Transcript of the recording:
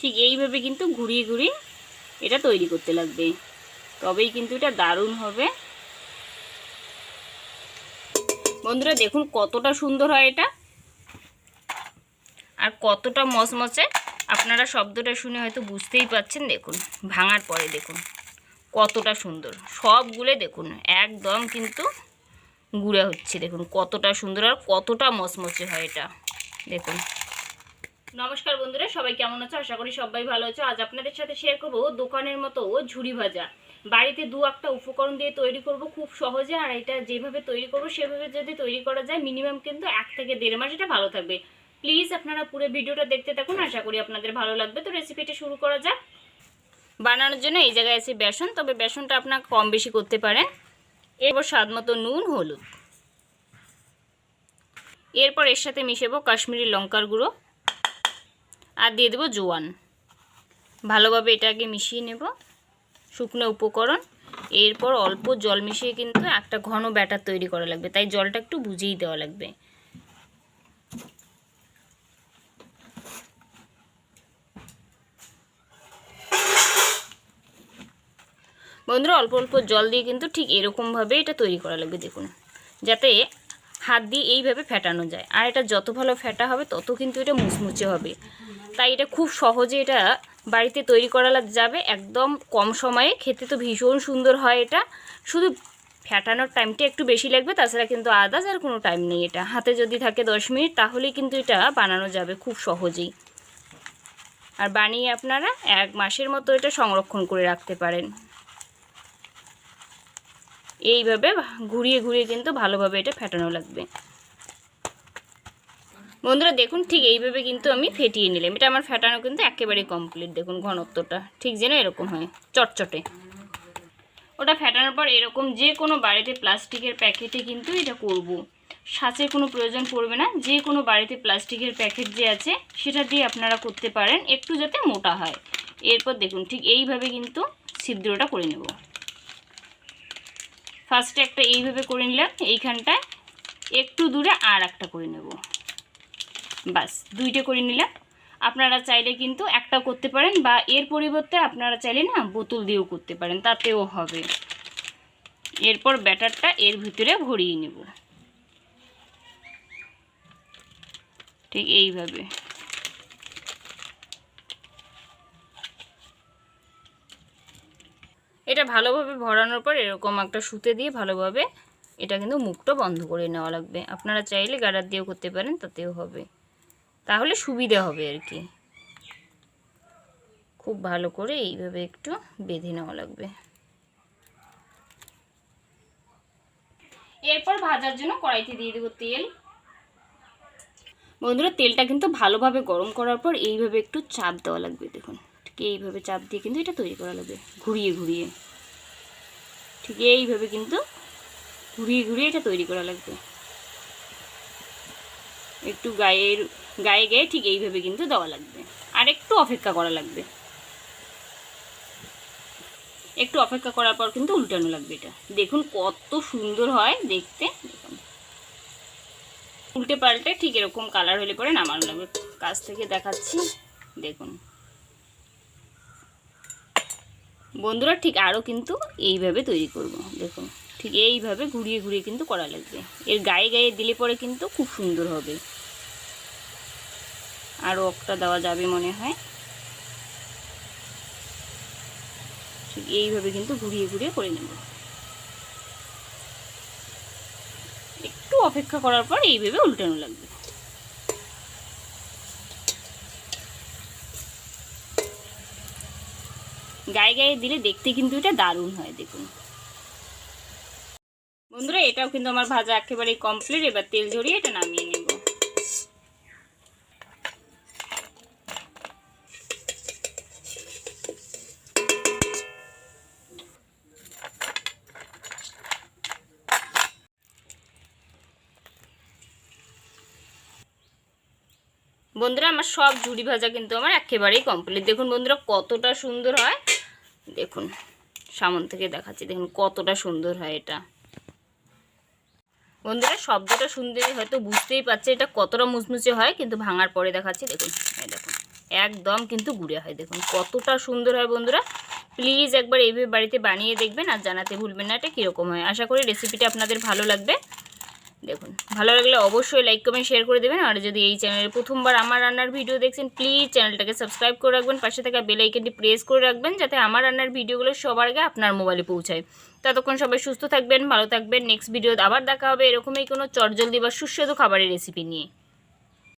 ঠিক এইভাবে কিন্তু ঘুরিয়ে ঘুরিয়ে এটা তৈরি করতে লাগবে। তবেই কিন্তু এটা দারুণ হবে। বন্ধুরা, দেখুন কতটা সুন্দর হয় এটা। আর কতটা মচমচে। আপনারা শব্দটা শুনে হয়তো বুঝতেই পাচ্ছেন, দেখুন, ভাঙার পরে দেখুন, কতটা সুন্দর। সবগুলো দেখুন, একদম কিন্তু গুঁড়া হচ্ছে, দেখুন, কতটা সুন্দর আর কতটা মচমচে হয় এটা। দেখুন। নমস্কার বন্ধুরা, সবাই কেমন আছো? আশা করি সবাই ভালো আছো। আজ আপনাদের সাথে শেয়ার করব দোকানের মতো ঝুড়ি ভাজা। বাড়িতে দু একটা উপকরণ দিয়ে তৈরি করব খুব সহজে, আর এটা যেভাবে তৈরি করব সেভাবে যদি তৈরি করা যায় মিনিমাম কিন্তু এক থেকে দেড় মাস এটা ভালো থাকবে। প্লিজ আপনারা পুরো ভিডিওটা দেখতে থাকুন, আশা করি আপনাদের ভালো লাগবে। তো রেসিপিটা শুরু করা যাক। বানানোর জন্য এই জায়গায় আছে বেসন, তবে বেসনটা আপনার কম বেশি করতে পারেন। এরপর স্বাদ মতো নুন, হলুদ। এরপর এর সাথে মিশাবো কাশ্মীরি লঙ্কার গুঁড়ো। আর দিয়ে দেবো জোয়ান। ভালোভাবে এটাকে মিশিয়ে নেব। শুকনো উপকরণ। এরপর অল্প জল মিশিয়ে কিন্তু একটা ঘন ব্যাটার তৈরি করা লাগবে। তাই জলটা একটু বুঝিয়ে দেওয়া লাগবে। বন্ধুরা, অল্প অল্প জল দিয়ে কিন্তু ঠিক এরকমভাবে এটা তৈরি করা লাগবে, দেখুন। যাতে হাত দিয়ে এইভাবে ফেটানো যায়। আর এটা যত ভালো ফেটা হবে, তত কিন্তু এটা মুচমুচে হবে। তাই এটা খুব সহজে এটা বাড়িতে তৈরি করা যাবে। একদম কম সময়ে। খেতে তো ভীষণ সুন্দর হয় এটা। শুধু ফেটানোর টাইমটা একটু বেশি লাগবে, তাছাড়া কিন্তু আদার্স আর কোনো টাইম নেই এটা। হাতে যদি থাকে দশ মিনিট, তাহলেই কিন্তু এটা বানানো যাবে খুব সহজেই। আর বানিয়ে আপনারা এক মাসের মতো এটা সংরক্ষণ করে রাখতে পারেন। এইভাবে ঘুরিয়ে ঘুরিয়ে কিন্তু ভালোভাবে এটা ফেটানো লাগবে। বন্ধুরা দেখুন, ঠিক এইভাবে কিন্তু আমি ফেটিয়ে নিলাম। এটা আমার ফেটানো কিন্তু একেবারেই কমপ্লিট দেখুন ঘনত্বটা। ঠিক যেন এরকম হয়, চটচটে। ওটা ফেটানোর পর এরকম যে কোনো বাড়িতে প্লাস্টিকের প্যাকেটে কিন্তু এটা করব। সাঁচের কোনো প্রয়োজন পড়বে না, যে কোনো বাড়িতে প্লাস্টিকের প্যাকেট যে আছে, সেটা দিয়ে আপনারা করতে পারেন, একটু যাতে মোটা হয়। এরপর দেখুন, ঠিক এইভাবে কিন্তু ছিদ্রটা করে নেব। ফার্স্টে একটা এইভাবে করে নিলাম, এইখানটায় একটু দূরে আর একটা করে নেব। বাস, দুইটা করে নিলাম। আপনারা চাইলে কিন্তু একটা করতে পারেন বা এর পরিবর্তে আপনারা চাইলে না বোতল দিয়েও করতে পারেন, তাতেও হবে। এরপর ব্যাটারটা এর ভিতরে ভরিয়ে নেব। ঠিক এইভাবে। এটা ভালোভাবে ভরানোর পর এরকম একটা সুতে দিয়ে ভালোভাবে এটা কিন্তু মুখটা বন্ধ করে নেওয়া লাগবে। আপনারা চাইলে গাডার দিয়েও করতে পারেন, তাতেও হবে। তাহলে সুবিধা হবে আর কি। খুব ভালো করে এইভাবে একটু বেঁধে নেওয়া লাগবে। এরপর ভাজার জন্য কড়াইতে দিয়ে দেবো তেল। বন্ধুরা, তেলটা কিন্তু ভালোভাবে গরম করার পর এইভাবে একটু চাপ দেওয়া লাগবে, দেখুন। ঠিক এইভাবে চাপ দিয়ে কিন্তু এটা তৈরি করা লাগবে, ঘুরিয়ে ঘুরিয়ে। ঠিক এইভাবে কিন্তু ঘুরিয়ে ঘুরিয়ে এটা তৈরি করা লাগবে। একটু গায়ের, গায়ে গায়ে ঠিক এইভাবে কিন্তু দেওয়া লাগবে। আর একটু অপেক্ষা করা লাগবে। একটু অপেক্ষা করার পর কিন্তু উল্টানো লাগবে এটা। দেখুন কত সুন্দর হয় দেখতে। উল্টে পাল্টে ঠিক এরকম কালার হলে পরে নামানো লাগবে। কাছ থেকে দেখাচ্ছি, দেখুন। বন্ধুরা ঠিক আরও কিন্তু এইভাবে তৈরি করব, দেখুন। ঠিক এইভাবে ঘুরিয়ে ঘুরিয়ে কিন্তু করা লাগবে। এর গায়ে গায়ে দিলে পরে কিন্তু খুব সুন্দর হবে। আরও একটা দেওয়া যাবে মনে হয়। ঠিক এইভাবে কিন্তু ঘুরিয়ে ঘুরিয়ে করে নেব। একটু অপেক্ষা করার পর এইভাবে উল্টানো লাগবে। গায়ে গায়ে দিলে দেখতে কিন্তু এটা দারুণ হয়, দেখুন। বন্ধুরা, এটাও কিন্তু আমার ভাজা একেবারে কমপ্লিট এবার তেল ঝরিয়ে এটা নামিয়ে নেব। বন্ধুরা, আমার সব ঝুড়ি ভাজা কিন্তু আমার একেবারেই কমপ্লিট দেখুন বন্ধুরা, কতটা সুন্দর হয়। দেখুন, সামন থেকে দেখাচ্ছি, দেখুন কতটা সুন্দর হয় এটা। বন্ধুরা, শব্দটা শুনতে হয়তো বুঝতেই পারছে, এটা কতটা মুচমুচে হয়, কিন্তু ভাঙার পরে দেখাচ্ছি, দেখুন দেখুন, একদম কিন্তু গুঁড়ে হয়, দেখুন, কতটা সুন্দর হয় বন্ধুরা। প্লিজ একবার এইভাবে বাড়িতে বানিয়ে দেখবেন আর জানাতে ভুলবেন না, এটা কীরকম হয়। আশা করি রেসিপিটা আপনাদের ভালো লাগবে। দেখুন, ভালো লাগলে অবশ্যই লাইক কমেন্ট শেয়ার করে দেবেন। আর যদি এই চ্যানেলে প্রথমবার আমার রান্নার ভিডিও দেখছেন প্লিজ চ্যানেলটাকে সাবস্ক্রাইব করে রাখবেন, পাশে থাকা বেল আইকনটি প্রেস করে রাখবেন, যাতে আমার রান্নার ভিডিওগুলো সবার আগে আপনার মোবাইলে পৌঁছায়। ততক্ষণ সবাই সুস্থ থাকবেন, ভালো থাকবেন। নেক্সট ভিডিও আবার দেখা হবে। এরকমই কোনো চটজলদি বা সুস্বাদু খাবারের রেসিপি নিয়ে।